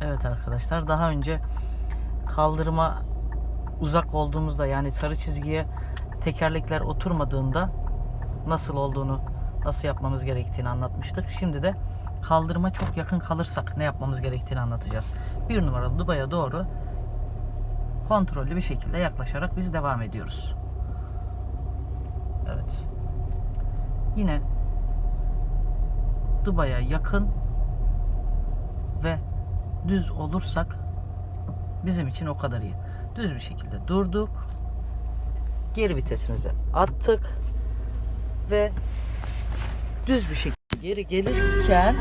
Evet arkadaşlar daha önce kaldırıma uzak olduğumuzda yani sarı çizgiye tekerlekler oturmadığında nasıl olduğunu, nasıl yapmamız gerektiğini anlatmıştık. Şimdi de kaldırıma çok yakın kalırsak ne yapmamız gerektiğini anlatacağız. Bir numaralı Dubai'ye doğru kontrollü bir şekilde yaklaşarak biz devam ediyoruz. Evet. Yine Dubai'ye yakın ve düz olursak bizim için o kadar iyi. Düz bir şekilde durduk. Geri vitesimizi attık ve düz bir şekilde geri gelirken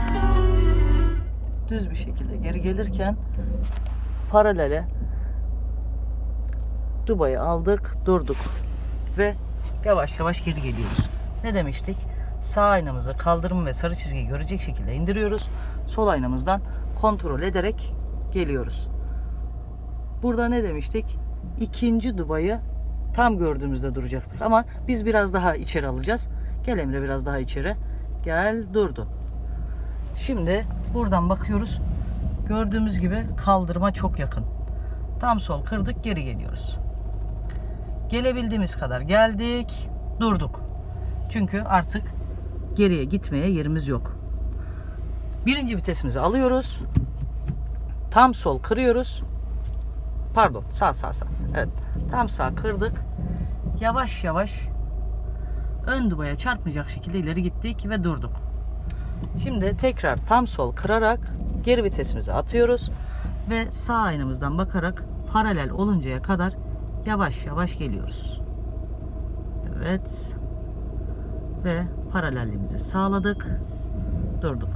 düz bir şekilde geri gelirken paralele Dubai'yi aldık, durduk ve yavaş yavaş geri geliyoruz. Ne demiştik? Sağ aynamızı kaldırım ve sarı çizgiyi görecek şekilde indiriyoruz. Sol aynamızdan kontrol ederek geliyoruz. Burada ne demiştik? İkinci Dubai'yi tam gördüğümüzde duracaktık ama biz biraz daha içeri alacağız. Gel Emre biraz daha içeri. Gel durdu. Şimdi buradan bakıyoruz. Gördüğümüz gibi kaldırıma çok yakın. Tam sol kırdık geri geliyoruz. Gelebildiğimiz kadar geldik, durduk. Çünkü artık geriye gitmeye yerimiz yok. Birinci vitesimizi alıyoruz. Tam sol kırıyoruz. Pardon, sağ sağ sağ. Evet. Tam sağ kırdık. Yavaş yavaş ön dubaya çarpmayacak şekilde ileri gittik ve durduk. Şimdi tekrar tam sol kırarak geri vitesimizi atıyoruz ve sağ aynamızdan bakarak paralel oluncaya kadar yavaş yavaş geliyoruz. Evet. Ve paralelliğimizi sağladık. Durduk.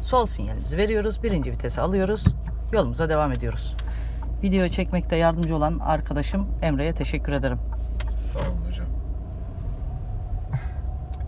Sol sinyalimizi veriyoruz. Birinci vitesi alıyoruz. Yolumuza devam ediyoruz. Video çekmekte yardımcı olan arkadaşım Emre'ye teşekkür ederim. Sağ olun hocam.